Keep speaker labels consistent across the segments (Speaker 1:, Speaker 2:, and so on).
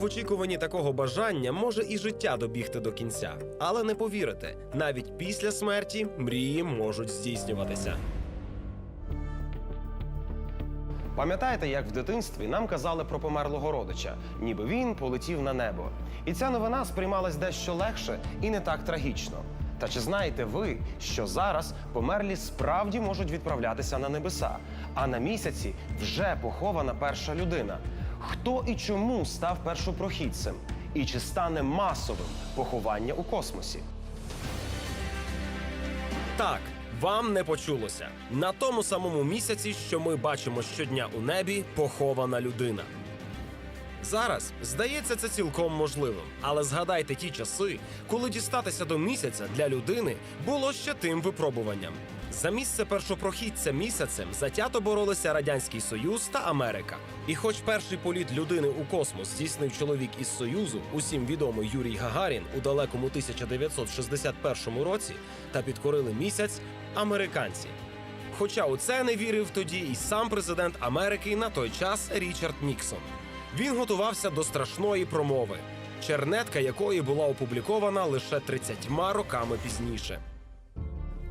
Speaker 1: В очікуванні такого бажання може і життя добігти до кінця, але не повірите, навіть після смерті мрії можуть здійснюватися. Пам'ятаєте, як в дитинстві нам казали про померлого родича, ніби він полетів на небо. І ця новина сприймалась дещо легше і не так трагічно. Та чи знаєте ви, що зараз померлі справді можуть відправлятися на небеса, а на місяці вже похована перша людина? Хто і чому став першопрохідцем? І чи стане масовим поховання у космосі? Так, вам не почулося. На тому самому місяці, що ми бачимо щодня у небі, похована людина. Зараз здається це цілком можливим, але згадайте ті часи, коли дістатися до місяця для людини було ще тим випробуванням. За місце першопрохідця місяцем затято боролися Радянський Союз та Америка. І хоч перший політ людини у космос здійснив чоловік із Союзу, усім відомий Юрій Гагарін у далекому 1961 році, та підкорили місяць американці. Хоча у це не вірив тоді і сам президент Америки на той час Річард Ніксон. Він готувався до страшної промови, чернетка якої була опублікована лише 30 роками пізніше.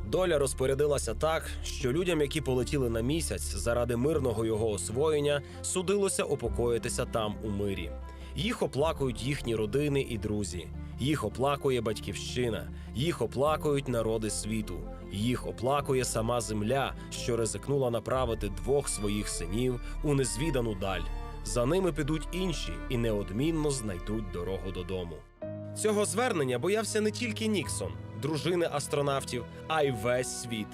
Speaker 1: Доля розпорядилася так, що людям, які полетіли на місяць заради мирного його освоєння, судилося упокоїтися там у мирі. Їх оплакують їхні родини і друзі. Їх оплакує батьківщина, їх оплакують народи світу, їх оплакує сама земля, що ризикнула направити двох своїх синів у незвідану даль. За ними підуть інші і неодмінно знайдуть дорогу додому. Цього звернення боявся не тільки Ніксон, дружини астронавтів, а й весь світ.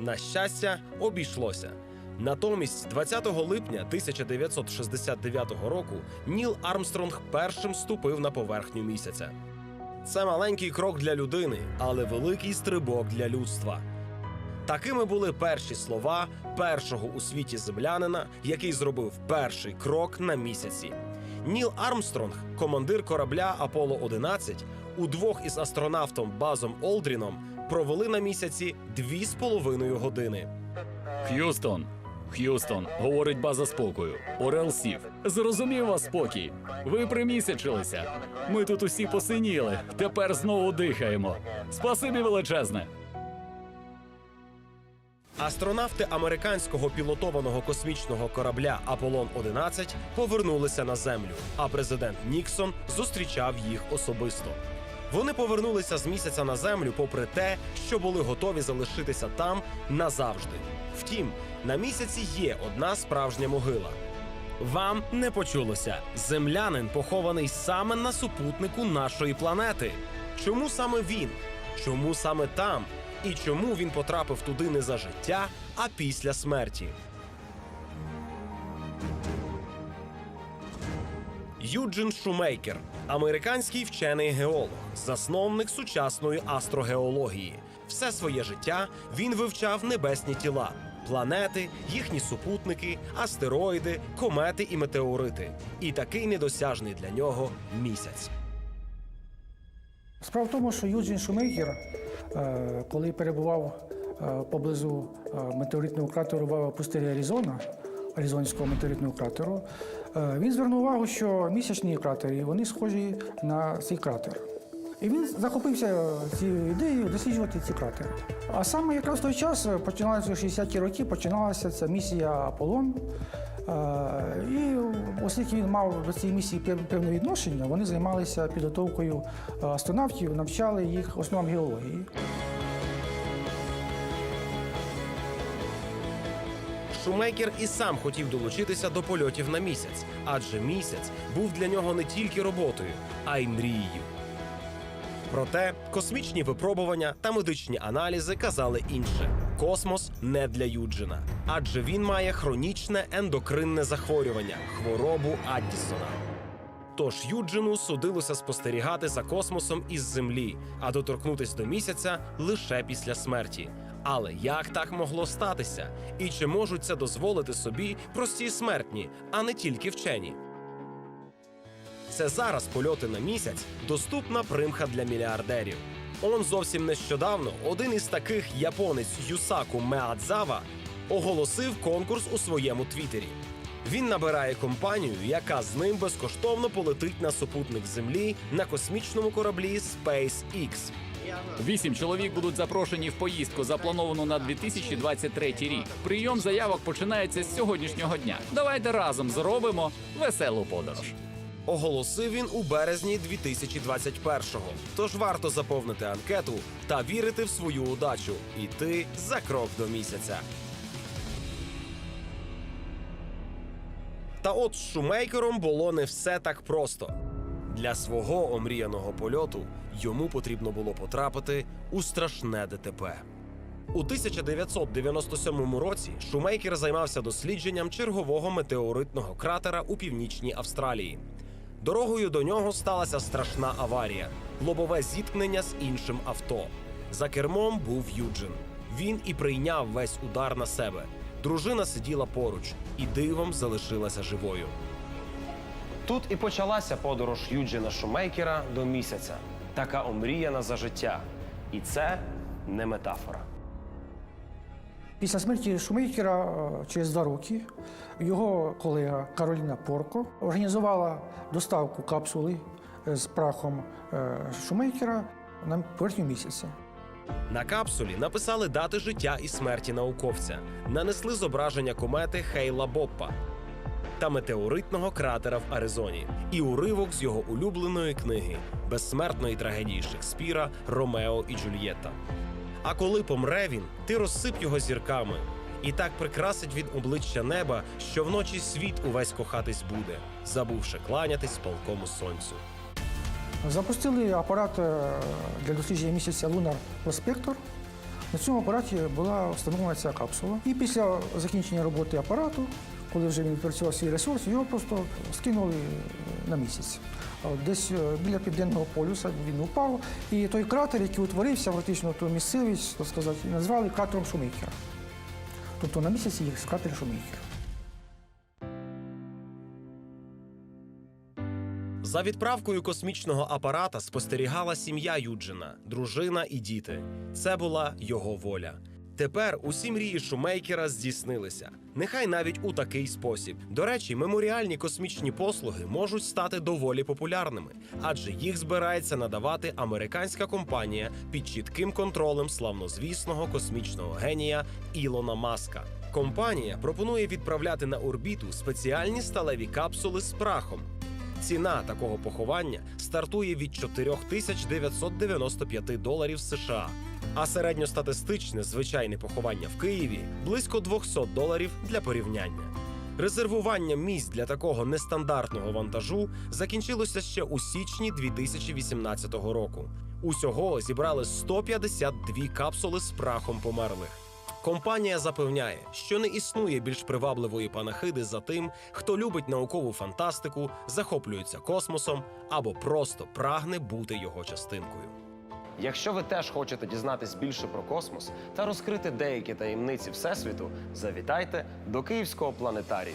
Speaker 1: На щастя, обійшлося. Натомість, 20 липня 1969 року Ніл Армстронг першим ступив на поверхню місяця. Це маленький крок для людини, але великий стрибок для людства. Такими були перші слова першого у світі землянина, який зробив перший крок на місяці. Ніл Армстронг, командир корабля Аполло 11 удвох із астронавтом Базом Олдріном провели на місяці дві з половиною години.
Speaker 2: Х'юстон. Х'юстон, говорить база спокою. Орел сів. Зрозумів вас спокій. Ви примісячилися. Ми тут усі посиніли. Тепер знову дихаємо. Спасибі величезне.
Speaker 1: Астронавти американського пілотованого космічного корабля Аполлон 11 повернулися на землю, а президент Ніксон зустрічав їх особисто. Вони повернулися з місяця на землю, попри те, що були готові залишитися там назавжди. Втім, на місяці є одна справжня могила. Вам не почулося. Землянин похований саме на супутнику нашої планети. Чому саме він? Чому саме там? І чому він потрапив туди не за життя, а після смерті? Юджин Шумейкер, американський вчений геолог, засновник сучасної астрогеології. Все своє життя він вивчав небесні тіла, планети, їхні супутники, астероїди, комети і метеорити. І такий недосяжний для нього місяць.
Speaker 3: Справа в тому, що Юджин Шумейкер, е, коли перебував е, поблизу е, метеоритного кратеру в пустелі Аризона, Аризонського метеоритного кратеру, він звернув увагу, що місячні кратери вони схожі на цей кратер. І він захопився цією ідеєю досліджувати ці кратери. А саме якраз в той час, починалися 60-ті роки, починалася ця місія Аполлон. Е, І оскільки він мав до цієї місії певне відношення, вони займалися підготовкою астронавтів, навчали їх основам геології.
Speaker 1: Шумейкер і сам хотів долучитися до польотів на місяць, адже місяць був для нього не тільки роботою, а й мрією. Проте космічні випробування та медичні аналізи казали інше: космос не для Юджина, адже він має хронічне ендокринне захворювання хворобу Аддісона. Тож Юджину судилося спостерігати за космосом із землі, а доторкнутись до місяця лише після смерті. Але як так могло статися? І чи можуть це дозволити собі прості смертні, а не тільки вчені? Це зараз польоти на місяць доступна примха для мільярдерів. Он зовсім нещодавно один із таких японець Юсаку Меадзава оголосив конкурс у своєму твіттері. Він набирає компанію, яка з ним безкоштовно полетить на супутник Землі на космічному кораблі SpaceX.
Speaker 2: Вісім чоловік будуть запрошені в поїздку, заплановану на 2023 рік. Прийом заявок починається з сьогоднішнього дня. Давайте разом зробимо веселу подорож.
Speaker 1: Оголосив він у березні 2021-го. Тож варто заповнити анкету та вірити в свою удачу. Іти за крок до місяця. Та от з шумейкером було не все так просто. Для свого омріяного польоту йому потрібно було потрапити у страшне ДТП. У 1997 році Шумейкер займався дослідженням чергового метеоритного кратера у північній Австралії. Дорогою до нього сталася страшна аварія лобове зіткнення з іншим авто. За кермом був Юджин. Він і прийняв весь удар на себе. Дружина сиділа поруч і дивом залишилася живою. Тут і почалася подорож Юджина Шумейкера до місяця. Така омріяна за життя. І це не метафора.
Speaker 3: Після смерті Шумейкера е, через два роки його колега Кароліна Порко організувала доставку капсули е, з прахом е, Шумейкера на поверхню місяця.
Speaker 1: На капсулі написали дати життя і смерті науковця, нанесли зображення комети Хейла Боппа та метеоритного кратера в Аризоні і уривок з його улюбленої книги безсмертної трагедії Шекспіра Ромео і Джульєта. А коли помре він, ти розсип його зірками. І так прикрасить від обличчя неба, що вночі світ увесь кохатись буде, забувши кланятись палкому сонцю.
Speaker 3: Запустили апарат е, для дослідження місяця Lunar Prospector. На цьому апараті була встановлена ця капсула. І після закінчення роботи апарату, коли вже він відпрацював свій ресурс, його просто скинули на місяць. Десь е, біля південного полюса він упав, і той кратер, який утворився, фактично ту місцевість, так сказати, назвали кратером Шумейкера. Тобто на місяці є кратер Шумейкера.
Speaker 1: За відправкою космічного апарата спостерігала сім'я Юджина, дружина і діти. Це була його воля. Тепер усі мрії Шумейкера здійснилися. Нехай навіть у такий спосіб. До речі, меморіальні космічні послуги можуть стати доволі популярними, адже їх збирається надавати американська компанія під чітким контролем славнозвісного космічного генія Ілона Маска. Компанія пропонує відправляти на орбіту спеціальні сталеві капсули з прахом, Ціна такого поховання стартує від 4995 доларів США, а середньостатистичне звичайне поховання в Києві близько 200 доларів для порівняння. Резервування місць для такого нестандартного вантажу закінчилося ще у січні 2018 року. Усього зібрали 152 капсули з прахом померлих. Компанія запевняє, що не існує більш привабливої панахиди за тим, хто любить наукову фантастику, захоплюється космосом або просто прагне бути його частинкою. Якщо ви теж хочете дізнатись більше про космос та розкрити деякі таємниці всесвіту, завітайте до Київського планетарію.